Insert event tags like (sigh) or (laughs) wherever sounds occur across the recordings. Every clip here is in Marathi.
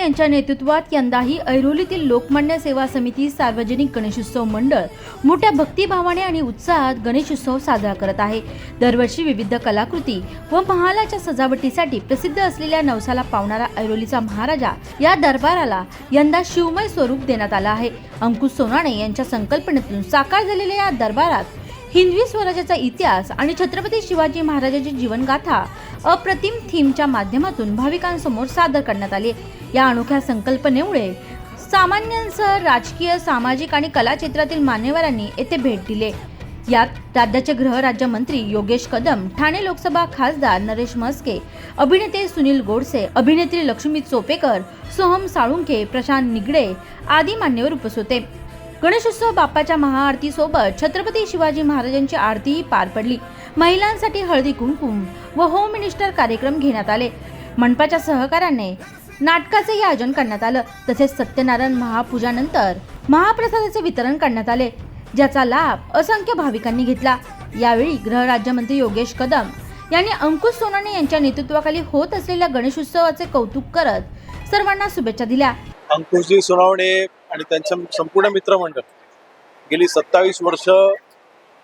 यांच्या नेतृत्वात यंदाही ऐरोलीतील लोकमान्य सेवा समिती सार्वजनिक गणेशोत्सव मंडळ मोठ्या भक्तिभावाने आणि उत्साहात गणेशोत्सव साजरा करत आहे. दरवर्षी विविध कलाकृती व महालाच्या सजावटीसाठी प्रसिद्ध असलेल्या नवसाला पावणारा ऐरोलीचा महाराजा या दरबाराला यंदा शिवमय स्वरूप देण्यात आलं आहे. अंकुश सोनाणे यांच्या संकल्पनेतून साकार झालेल्या या दरबारात हिंदवी स्वराज्याचा इतिहास आणि छत्रपती शिवाजी महाराजांची जीवनगाथा अप्रतिम थीमच्या माध्यमातून भाविकांसमोर सादर करण्यात आली. या अनोख्या संकल्पनेमुळे सामान्यांसह राजकीय सामाजिक आणि कला क्षेत्रातील मान्यवरांनी येथे भेट दिले. यात राज्याचे गृहराज्यमंत्री योगेश कदम ठाणे लोकसभा खासदार नरेश म्हस्के अभिनेते सुनील गोडसे अभिनेत्री लक्ष्मी चोपेकर सोहम साळुंखे प्रशांत निगडे आदी मान्यवर उपस्थित होते. गणेशोत्सव बाप्पाच्या महाआरतीसोबत छत्रपती शिवाजी महाराजांची आरतीही पार पडली. महिलांसाठी हळदी कुंकुम व होम मिनिस्टर कार्यक्रम घेण्यात आले. मनपाच्या सहकार्याने नाटकाचेही आयोजन करण्यात आलं. तसेच सत्यनारायण महापूजानंतर महाप्रसादाचे वितरण करण्यात आले. ज्याचा लाभ असंख्य भाविकांनी घेतला. यावेळी गृहराज्यमंत्री योगेश कदम यांनी अंकुश सोनाने यांच्या नेतृत्वाखाली होत असलेल्या गणेशोत्सवाचे कौतुक करत सर्वांना शुभेच्छा दिल्या. अंकुशजी सोनावणे आणि त्यांचं संपूर्ण मित्रमंडळ गेली सत्तावीस वर्ष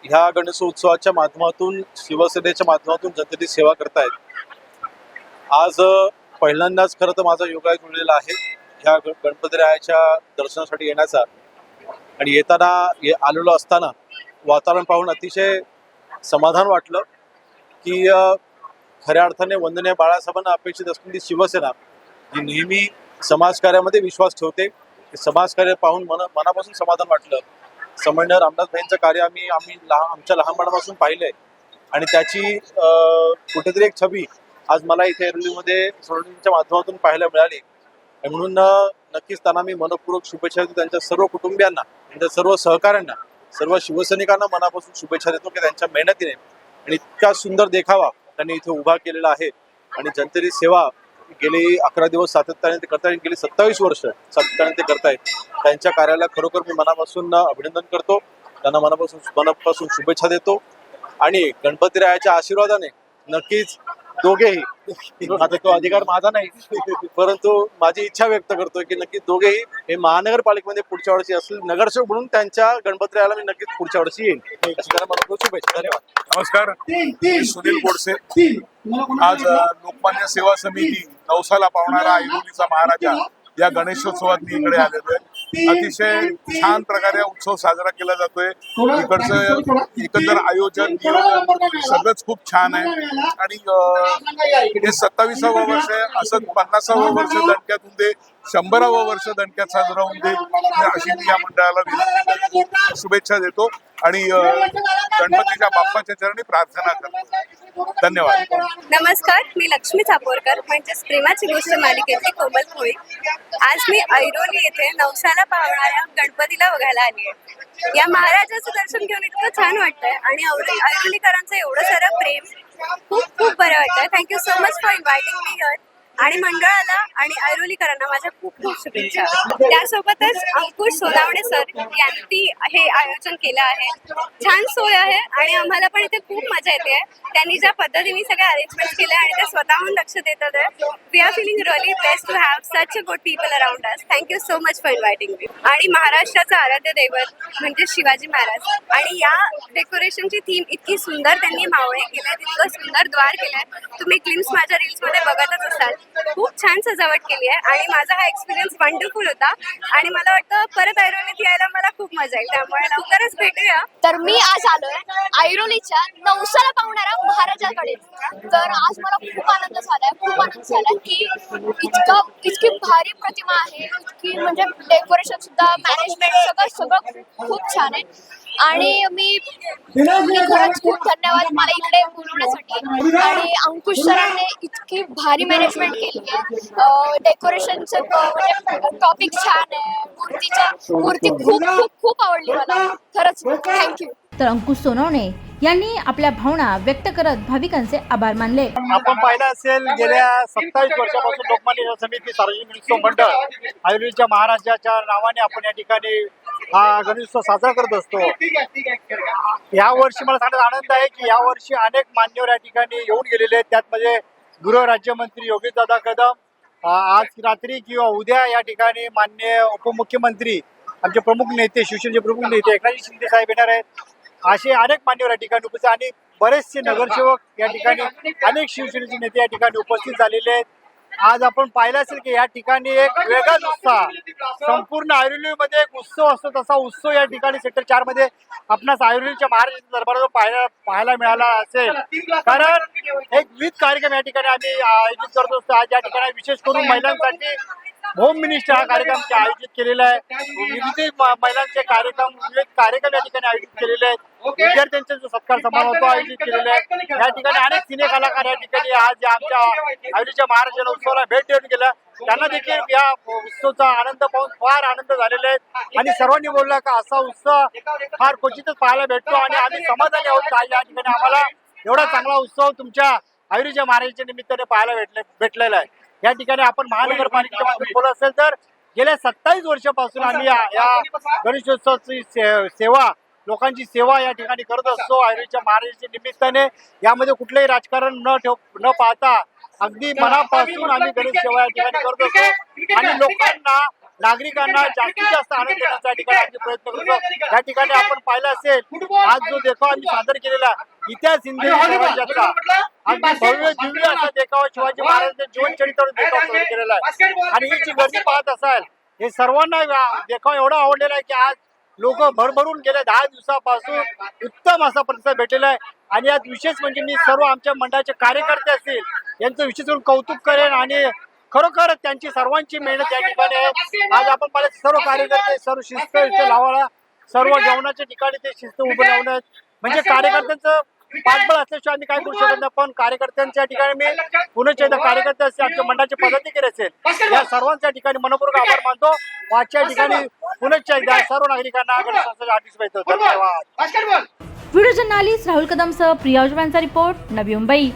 ह्या गणेशोत्सवाच्या माध्यमातून शिवसेनेच्या माध्यमातून जनतेची सेवा करतायत. आज पहिल्यांदाच खरं तर माझा योगायोग जुळलेला आहे. ह्या ग- गणपतीरायाच्या दर्शनासाठी येण्याचा. आणि येताना ये आलेलो असताना वातावरण पाहून अतिशय समाधान वाटलं की खऱ्या अर्थाने वंदनीय बाळासाहेबांना अपेक्षित असलेली शिवसेना जी नेहमी समाजकार्यामध्ये विश्वास ठेवते समाजकार्य पाहून मन मनापासून समाधान वाटलं. समन्वय रामदास भाईंचं कार्य आम्ही आम्ही लहान आमच्या लहानपणापासून पाहिलंय. आणि त्याची कुठेतरी एक छबी आज मला इथे एरलीमध्ये सोडणीच्या माध्यमातून पाहायला मिळाली. म्हणून नक्कीच त्यांना मी मनपूर्वक शुभेच्छा देतो त्यांच्या सर्व कुटुंबियांना त्यांच्या सर्व सहकाऱ्यांना सर्व शिवसैनिकांना मनापासून शुभेच्छा देतो की त्यांच्या मेहनतीने आणि इतका सुंदर देखावा त्यांनी इथे उभा केलेला आहे. आणि जनतेची सेवा गेली अकरा दिवस सातत्याने ते करतायत गेली सत्तावीस वर्ष सातत्याने ते करतायत. त्यांच्या कार्याला खरोखर मी मनापासून अभिनंदन करतो. त्यांना मनापासून मनापासून शुभेच्छा देतो. आणि गणपतीरायाच्या आशीर्वादाने नक्कीच दोघेही. (laughs) आता तो अधिकार माझा नाही. परंतु माझी इच्छा व्यक्त करतोय की नक्की दोघेही हे महानगरपालिकेमध्ये पुढच्या वर्षी असतील नगरसेवक म्हणून त्यांच्या गणपतीरायाला मी नक्कीच पुढच्या वर्षी येईन. अशी त्यांना मनापासून शुभेच्छा. धन्यवाद. नमस्कार. मी सुनील गोडसे. आज लोकमान्य सेवा समिती नवसाला पावणारा ऐरोलीचा महाराजा या गणेशोत्सवात मी इकडे आलेलो आहे. अतिशय छान प्रकारे उत्सव साजरा केला जातोय. इकडचं एकंदर आयोजन नियोजन सगळंच खूप छान आहे. आणि हे सत्तावीसावं वर्ष आहे. असं पन्नासावं वर्ष दणक्यात होऊन दे शंभरावं वर्ष दणक्यात साजरा होऊन दे. अशी मी या मंडळाला शुभेच्छा देतो. आणि गणपतीच्या बाप्पाच्या चरणी प्रार्थना करतो. धन्यवाद. नमस्कार मी लक्ष्मी चापोरकर म्हणजेच प्रेमाची गोष्ट मालिकेतली कोमल भोई आज मी ऐरोली येथे नवसाला पावणाऱ्या गणपतीला बघायला आली आहे. या महाराजाचं दर्शन घेऊन इतकं छान वाटतंय आणि ऐरोलीकरांचं एवढं सारं प्रेम खूप खूप बरं वाटतंय. Thank you so much for inviting me here आणि मंडळाला आणि ऐरोलीकरांना माझ्या खूप खूप शुभेच्छा. त्यासोबतच अंकुश सोनावणे सर यांनी हे आयोजन केलं आहे. छान सोय आहे आणि आम्हाला पण इथे खूप मजा येते. त्यांनी ज्या पद्धतीने सगळ्या अरेंजमेंट केल्या आणि ते स्वतःहून लक्ष देतात आहे we are feeling really best to have such a good people around us thank you so much for inviting me आणि महाराष्ट्राचं आराध्य दैवत म्हणजे शिवाजी महाराज. आणि या डेकोरेशनची थीम इतकी सुंदर त्यांनी मावळे केले इतकं सुंदर द्वार केलंय. तुम्ही क्लिम्स माझ्या रील्समध्ये बघतच असाल. What खूप छान सजावट केली आहे. आणि माझा हा एक्सपिरियन्स वंडरफुल होता. आणि मला वाटतं परत ऐरोलीत यायला मला खूप मजा येईल. त्यामुळे लवकरच भेटूया. तर मी आज आलोय ऐरोलीच्या नवसाला पावणाऱ्या महाराजाकडे. तर आज मला खूप आनंद झालाय खूप आनंद झालाय की इतकं इतकी भारी प्रतिमा आहे. इतकी म्हणजे डेकोरेशन सुद्धा मॅनेजमेंट सगळं सगळं खूप- खूप छान आहे. आणि मी मी खरंच खूप धन्यवाद मला इकडे बोलवण्यासाठी. आणि अंकुश सरांनी इतकी भारी मॅनेजमेंट केली आहे. डेकोरेशनचं म्हणजे टॉपिक छान आहे. मूर्तीच्या मूर्ती खूप खूप खूप आवडली मला. खरंच थँक्यू तर अंकुश सोनवणे यांनी आपल्या भावना व्यक्त करत भाविकांचे आभार मानले. आपण पाहिलं असेल गेल्या सत्तावीस वर्षापासून लोकमान्य समिती सार्वजनिक गणेशोत्सव मंडळ आयुर्वेदच्या महाराजाच्या नावाने आपण या ठिकाणी हा गणेशोत्सव साजरा करत असतो. या वर्षी मला सांगण्यात आनंद आहे की या वर्षी अनेक मान्यवर या ठिकाणी येऊन गेलेले आहेत. त्यात म्हणजे गृह राज्यमंत्री योगेश दादा कदम आज रात्री किंवा उद्या या ठिकाणी मान्य उपमुख्यमंत्री आमचे प्रमुख नेते शिवसेनेचे प्रमुख नेते एकनाथ शिंदे साहेब येणार आहेत. असे अनेक मान्यवर या ठिकाणी उपस्थित आणि बरेचसे नगरसेवक या ठिकाणी अनेक शिवसेनेचे नेते या ठिकाणी उपस्थित झालेले आहेत. आज आपण पाहिलं असेल की या ठिकाणी एक वेगळाच उत्साह. संपूर्ण ऐरोलीमध्ये एक उत्सव असतो तसा उत्सव या ठिकाणी सेक्टर चारमध्ये आपणास आयुर्वेदच्या महाराष्ट्र दरबारावर पाहायला पाहायला मिळाला असेल. कारण एक विविध कार्यक्रम या ठिकाणी आम्ही आयोजित करत असतो. आज या ठिकाणी विशेष करून महिलांसाठी होम मिनिस्टर हा कार्यक्रम आयोजित केलेला आहे. विविध महिलांचे कार्यक्रम विविध कार्यक्रम या ठिकाणी आयोजित केलेले आहेत. विद्यार्थ्यांचा जो सत्कार समारोह तो आयोजित केलेला आहे. या ठिकाणी अनेक सिने कलाकार या ठिकाणी आज आमच्या आयोलीच्या महाराष्ट्र उत्सवाला भेट देऊन गेल्या त्यांना देखील या उत्सवाचा आनंद पाहून फार आनंद झालेला आहे. आणि सर्वांनी बोलला का असा उत्सव फार क्वचितच पाहायला भेटतो आणि आम्ही समाधानी आहोत. या ठिकाणी आम्हाला एवढा चांगला उत्सव तुमच्या आयुर्वेच्या महाराजांच्या निमित्ताने पाहायला भेटले भेटलेला आहे. या ठिकाणी आपण महानगरपालिकेच्या माध्यमातून बोलत असेल तर गेल्या सत्तावीस वर्षापासून आम्ही या गणेशोत्सवाची सेवा लोकांची सेवा या ठिकाणी करत असतो. आयुर्वेदच्या महाराजांच्या निमित्ताने. यामध्ये कुठलंही राजकारण न ठेव न पाहता अगदी मनापासून आम्ही गणेश सेवा या ठिकाणी करत असतो. आणि लोकांना नागरिकांना जास्तीत जास्त आनंद देण्याचा या ठिकाणी आम्ही प्रयत्न करतो. या ठिकाणी आपण पाहिलं असेल आज जो देखावा आम्ही सादर केलेला इतिहास हिंदी भव्य दिव्य असा देखावा शिवाजी महाराजांच्या जीवन चरित्रावर देखावा केलेला आहे. आणि ही जी गर्दी पाहत असाल हे सर्वांना देखावा एवढा आवडलेला आहे की आज लोक भरभरून गेल्या दहा दिवसापासून उत्तम असा प्रतिसाद भेटलेला आहे. आणि यात विशेष म्हणजे मी सर्व आमच्या मंडळाचे कार्यकर्ते असतील यांचं विशेष करून कौतुक करेन आणि खरोखर त्यांची सर्वांची मेहनत या ठिकाणी आहे. आज आपण पाहिलं सर्व कार्यकर्ते सर्व शिस्त इथे लावायला सर्व जेवणाच्या ठिकाणी ते शिस्त उभं लावणं. म्हणजे कार्यकर्त्यांचं पाठबळ असल्याशिवाय आम्ही काय करू शकत नाही. पण कार्यकर्त्यांच्या ठिकाणी मी पुण्याचे एकदा कार्यकर्ते असतील आमच्या मंडळाचे पदाधिकारी असेल. या सर्वांच्या ठिकाणी मनपूर्वक आभार मानतो. व आजच्या ठिकाणी पुण्याच्या एकदा सर्व नागरिकांना धन्यवाद. व्हिडिओ जर्नालिस्ट राहुल कदमसह प्रिया उजवांचा रिपोर्ट नवी मुंबई.